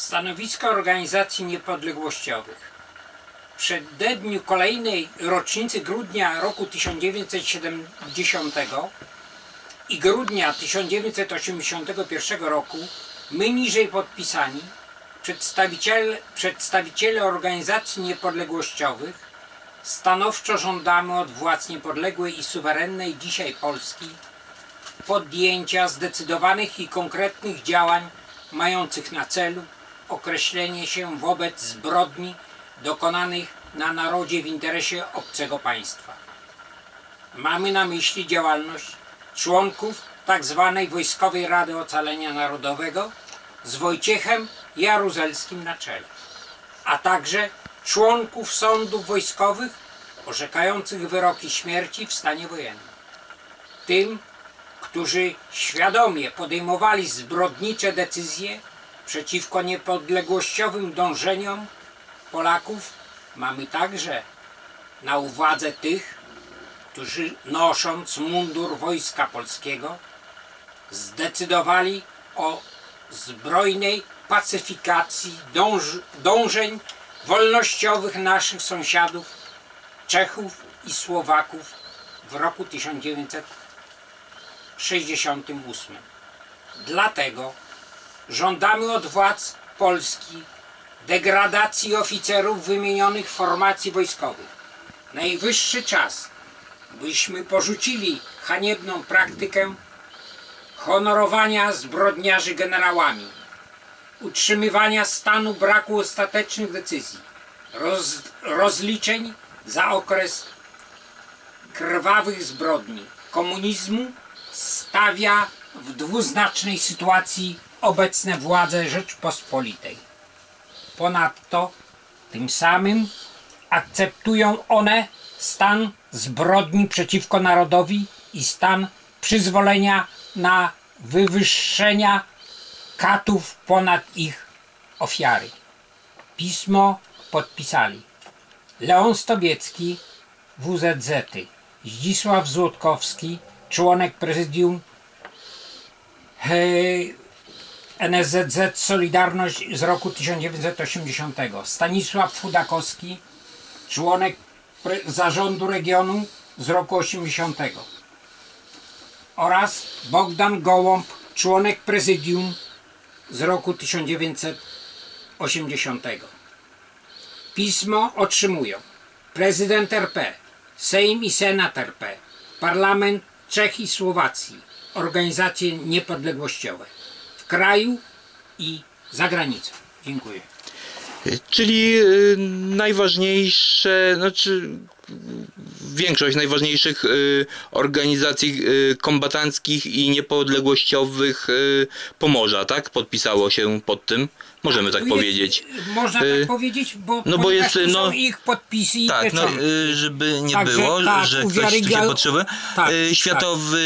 Stanowisko organizacji niepodległościowych. W przededniu kolejnej rocznicy grudnia roku 1970 i grudnia 1981 roku my niżej podpisani przedstawiciele, przedstawiciele organizacji niepodległościowych stanowczo żądamy od władz niepodległej i suwerennej dzisiaj Polski podjęcia zdecydowanych i konkretnych działań mających na celu określenie się wobec zbrodni dokonanych na narodzie w interesie obcego państwa. Mamy na myśli działalność członków tzw. Wojskowej Rady Ocalenia Narodowego z Wojciechem Jaruzelskim na czele, a także członków sądów wojskowych orzekających wyroki śmierci w stanie wojennym. Tym, którzy świadomie podejmowali zbrodnicze decyzje przeciwko niepodległościowym dążeniom Polaków, mamy także na uwadze tych, którzy nosząc mundur Wojska Polskiego zdecydowali o zbrojnej pacyfikacji dąż, dążeń wolnościowych naszych sąsiadów Czechów i Słowaków w roku 1968. Dlatego żądamy od władz Polski degradacji oficerów wymienionych formacji wojskowych. Najwyższy czas, byśmy porzucili haniebną praktykę honorowania zbrodniarzy generałami, utrzymywania stanu braku ostatecznych decyzji, roz, rozliczeń za okres krwawych zbrodni komunizmu stawia w dwuznacznej sytuacji obecne władze Rzeczpospolitej. Ponadto tym samym akceptują one stan zbrodni przeciwko narodowi i stan przyzwolenia na wywyższenia katów ponad ich ofiary. Pismo podpisali Leon Stobiecki, WZZ, Zdzisław Złotkowski, członek prezydium NSZZ Solidarność z roku 1980, Stanisław Fudakowski, członek zarządu regionu z roku 80 oraz Bogdan Gołąb, członek prezydium z roku 1980. Pismo otrzymują. Prezydent RP, Sejm i Senat RP, Parlament Czech i Słowacji, organizacje niepodległościowe kraju i za granicą. Dziękuję. Czyli y, najważniejsze, znaczy większość najważniejszych y, organizacji y, kombatanckich i niepodległościowych y, Pomorza, tak? Podpisało się pod tym. Możemy tak jest- powiedzieć. Można tak powiedzieć, bo, no bo jest, no- są ich podpisy i Tak, no, żeby nie Także było, tak, że ktoś tu się potrzebuje. tak, tak. Światowy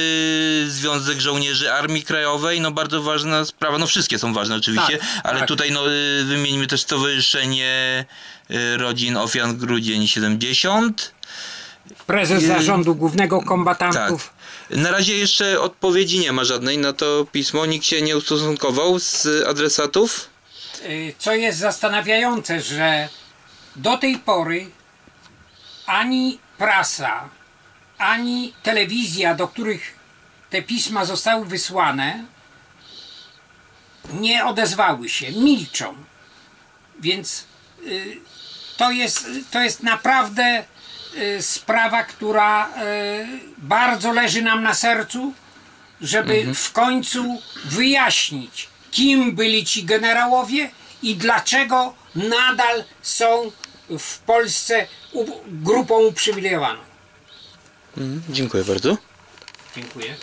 Związek Żołnierzy Armii Krajowej, no bardzo ważna sprawa, no wszystkie są ważne oczywiście, Tak, ale tak. tutaj no, wymieńmy też Stowarzyszenie Rodzin Ofiar Grudzień 70. Prezes Zarządu Głównego Tak. Kombatantów. Na razie jeszcze odpowiedzi nie ma żadnej na to pismo, nikt się nie ustosunkował z adresatów. Y, Co jest zastanawiające, że do tej pory ani prasa, ani telewizja, do których te pisma zostały wysłane, nie odezwały się, milczą. Więc y, to jest, to jest naprawdę sprawa, która y, bardzo leży nam na sercu, żeby w końcu wyjaśnić, kim byli ci generałowie i dlaczego nadal są w Polsce grupą uprzywilejowaną. Mhm, dziękuję bardzo. Dziękuję.